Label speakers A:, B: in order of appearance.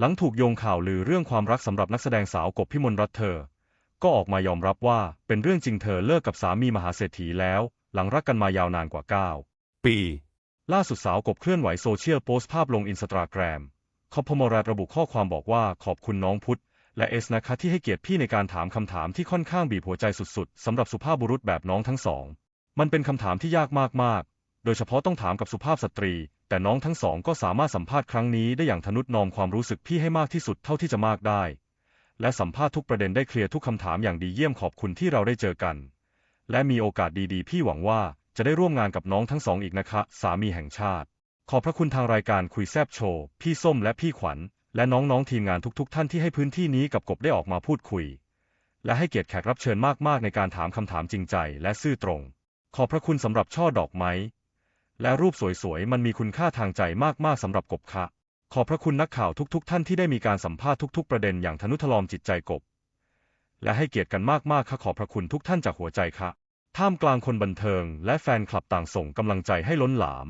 A: หลังถูกโยงข่าวลือเรื่องความรักสำหรับนักแสดงสาวกบพิมลรัตน์เธอ ก็ออกมายอมรับว่าเป็นเรื่องจริงเธอเลิกกับสามีมหาเศรษฐีแล้ว หลังรักกันมายาวนานกว่า 9
B: ปี
A: ล่าสุดสาวกบเคลื่อนไหวโซเชียลโพสต์ภาพลงอินสตาแกรมคอพมรัฐระบุข้อความบอกว่าขอบคุณน้องพุทธและเอสนะคะที่ให้เกียรติพี่ในการถามคำถามที่ค่อนข้างบีบหัวใจสุดๆสำหรับสุภาพบุรุษแบบน้องทั้งสอง มันเป็นคำถามที่ยากมากๆ โดยเฉพาะต้องถามกับสุภาพสตรี แต่น้องทั้งสองก็สามารถสัมภาษณ์ครั้งนี้ได้อย่างทนุถนอมความรู้สึกพี่ให้มากที่สุดเท่าที่จะมากได้ และสัมภาษณ์ทุกประเด็นได้เคลียร์ทุกคำถามอย่างดีเยี่ยมขอบคุณที่เราได้เจอกัน และมีโอกาสดีๆ พี่หวังว่าจะได้ร่วมงานกับน้องทั้งสองอีกนะคะ สามีแห่งชาติ ขอบพระคุณทางรายการคุยแซบโชว์ พี่ส้มและพี่ขวัญ และน้องๆทีมงานทุก ๆ ท่านที่ให้พื้นที่นี้กับกบได้ออกมาพูดคุย และให้เกียรติแขกรับเชิญมากๆในการถามคำถามจริงใจและซื่อตรง ขอบพระคุณสำหรับช่อดอกไม้ และรูปสวยๆ มันมีคุณค่าทางใจมากๆสำหรับกบค่ะ ขอบพระคุณนักข่าวทุกๆ ท่านที่ได้มีการสัมภาษณ์ทุกๆ ประเด็นอย่างทนุถนอมจิตใจกบ และให้เกียรติกันมากๆค่ะขอบพระคุณทุกท่านจากหัวใจค่ะ ท่ามกลางคนบันเทิง และแฟนคลับต่างส่งกำลังใจให้ล้นหลาม